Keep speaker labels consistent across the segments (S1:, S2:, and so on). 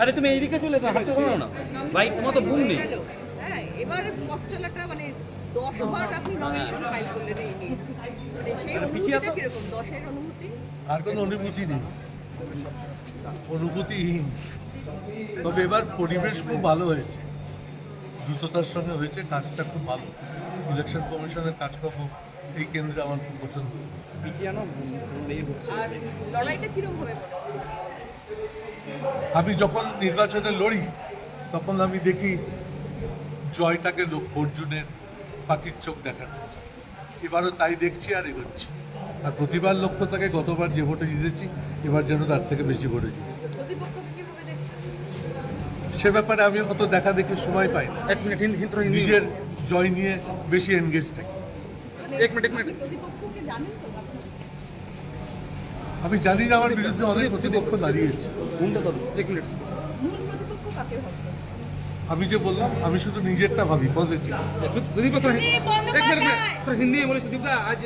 S1: আরে তুমি এইদিকে চলে এসো হাঁটতে পারো না। বাইক তোমার তো বুম নেই।
S2: হ্যাঁ এবার মানে দশ আপনি নমিনেশন ফাইল করলেন এই নিয়ে। মানে সেই অনুভূতিটা কীরকম? দশের অনুভূতি?
S3: আর কোনো অনুভূতি নেই। অনুভূতিহীন। তবে এবার পরিবেশ খুব ভালো হয়েছে। দ্রুততার সঙ্গে হয়েছে কাজটা খুব ভালো। ইলেকশন কমিশনের কাজকর্ম এই কেন্দ্রে আমার খুব পছন্দ। আমি যখন নির্বাচনে লড়ি তখন আমি দেখি জয়টাকে লক্ষ্য অর্জুনের পাখির চোখ দেখানো। এবারও তাই দেখছি আর এগোচ্ছি। আর প্রতিবার লক্ষ্য থাকে গতবার যে ভোটে জিতেছি এবার যেন তার থেকে বেশি ভোটে জিতেছি।
S2: দেখছেন
S3: সে ব্যাপারে আমি অত দেখা দেখি সময় পাই না। নিজের জয় নিয়ে বেশি এনগেজ থাকি।
S1: এক মিনিট, এক মিনিট।
S2: আপনি প্রতিপক্ষকে জানেন তো আপনি?
S3: আমি জানি না আমার বিরুদ্ধে অনেক প্রতিপক্ষ দাঁড়িয়েছে
S1: ঘুমটা ধরো এক মিনিট
S2: মূল প্রতিপক্ষ কাকে ভাবছেন
S3: আমি যে বললাম আমি শুধু নিজেরটা ভাবি পজিটিভ
S4: सुदीप को थोड़ा
S2: सुदीप
S4: एक मिनट एक
S2: बंदोबस्त
S4: मिनट थोड़ा हिंदी में बोले सुदीप दा आज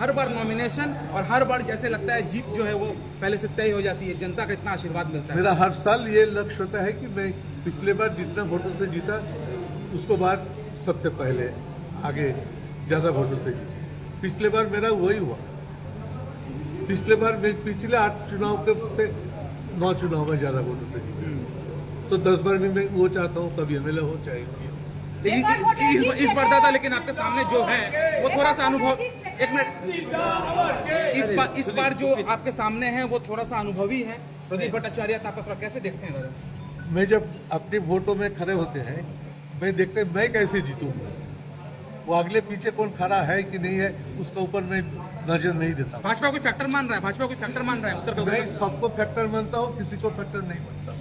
S4: हर बार नॉमिनेशन और हर बार जैसे लगता है जीत जो है वो पहले से तय हो जाती है जनता का इतना आशीर्वाद मिलता है
S3: मेरा हर साल ये लक्ष्य होता है कि मैं पिछले बार जितना वोटों से जीता उसको बाद सबसे पहले आगे ज़्यादा वोटों से जीता पिछले बार मेरा वही हुआ। पिछले बार मैं पिछले आठ चुनाव के से नौ चुनाव में ज़्यादा वोटों से जीता तो दस बार भी मैं वो चाहता हूँ कभी एमएलए हो चाहे
S4: लेकिन इस, इस बार दादा लेकिन आपके सामने जो है वो थोड़ा सा अनुभव एक मिनट। इस बार इस बार जो आपके सामने है वो थोड़ा सा अनुभवी है। प्रदीप भट्टाचार्य तापसरा कैसे देखते हैं? दादा
S3: मैं जब अपने वोटों में खड़े होते हैं मैं देखते मैं कैसे जीतूँगा? वो अगले पीछे कौन खड़ा है कि नहीं है उसका ऊपर मैं नजर नहीं देता
S4: भाजपा कोई फैक्टर मान रहा है भाजपा कोई फैक्टर मान रहा है उत्तर
S3: मैं
S4: प्रदेश
S3: सबको फैक्टर मानता हूँ किसी को फैक्टर नहीं मानता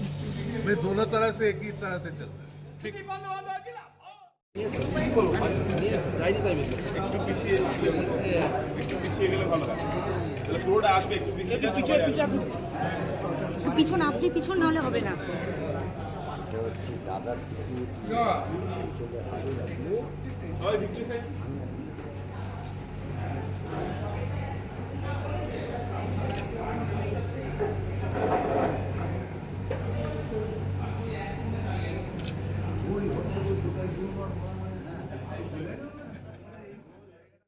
S3: मैं दोनों तरह से एक ही तरह से चलता हूँ
S5: একটু পিছিয়ে একটু পিছিয়ে গেলে ভালো হয় তাহলে পুরোটা আসবে একটু পিছিয়ে যান, সবাই আসবে।
S6: পিছন আপনি পিছন না হলে হবে না
S5: এটা হচ্ছে